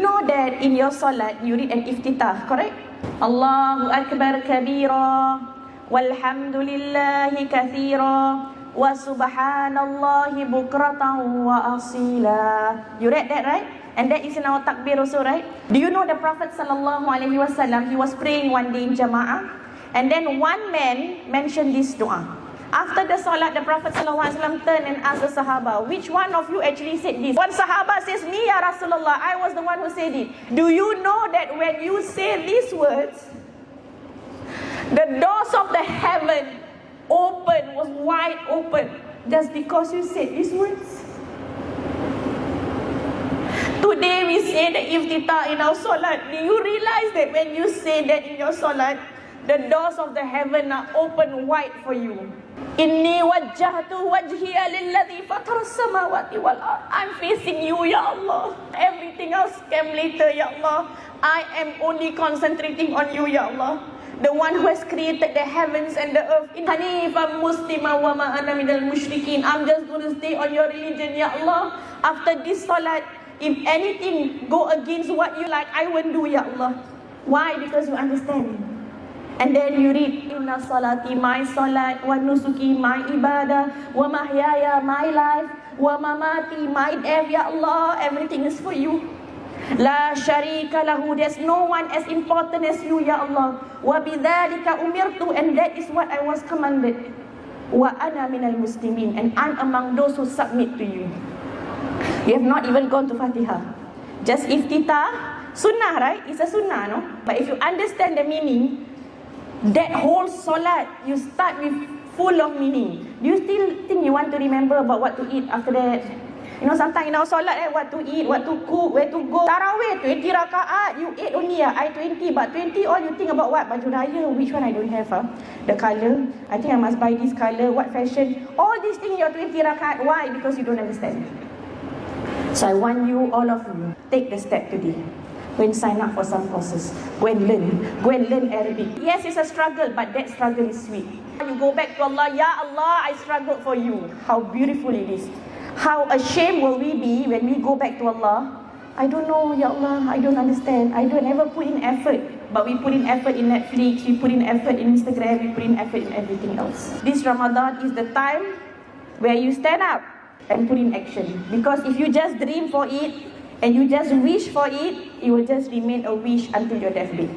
know that in your salat you read an iftitah, correct? Allahu Akbar kabira walhamdulillahi kathira wa subhanallahi bukratan wa asila. You read that, right? And that is in our takbir also, right? Do you know the Prophet sallallahu alaihi wasallam? He was praying one day in Jama'ah, and then one man mentioned this dua. After the salat, the Prophet ﷺ turned and asked the Sahaba, which one of you actually said this? One Sahaba says, me ya Rasulullah, I was the one who said it. Do you know that when you say these words, the doors of the heaven open, was wide open, just because you said these words? Today we say the iftitah in our salat. Do you realize that when you say that in your salat, the doors of the heaven are open wide for you? Inni wajjahtu wajhiya lilladhi fatara samawati wal. I'm facing you, Ya Allah. Everything else came later, Ya Allah. I am only concentrating on you, Ya Allah. The one who has created the heavens and the earth. In Hanifa Muslima wa ma ana minal mushrikin. I'm just going to stay on your religion, Ya Allah. After this salat, if anything go against what you like, I won't do, Ya Allah. Why? Because you understand. And then you read, Inna salati, my salat, wa nusuki, my ibadah, wa mahyaya, my life, wa mamati, my death, Ya Allah, everything is for you. La sharika lahu, there's no one as important as you, Ya Allah. Wa bidhalika umirtu, and that is what I was commanded. Wa ana minal muslimin, and I'm among those who submit to you. You have not even gone to Fatihah. Just iftitah, sunnah, right? It's a sunnah, no? But if you understand the meaning, that whole solat, you start with full of meaning. Do you still think you want to remember about what to eat after that? You know, sometimes in our solat, eh, what to eat, what to cook, where to go. Tarawih, 20 rakaat, you ate only, ah, I 20, but 20 all you think about what? Baju raya, which one I don't have, ah? The colour, I think I must buy this colour, what fashion. All these things, you're 20 rakaat. Why? Because you don't understand. So I want you, all of you, take the step today. Go sign up for some courses. Go and learn. Go and learn Arabic. Yes, it's a struggle, but that struggle is sweet. You go back to Allah, Ya Allah, I struggled for you. How beautiful it is. How ashamed will we be when we go back to Allah? I don't know, Ya Allah, I don't understand. I don't ever put in effort. But we put in effort in Netflix, we put in effort in Instagram, we put in effort in everything else. This Ramadan is the time where you stand up and put in action. Because if you just dream for it and you just wish for it, it will just remain a wish until your death day.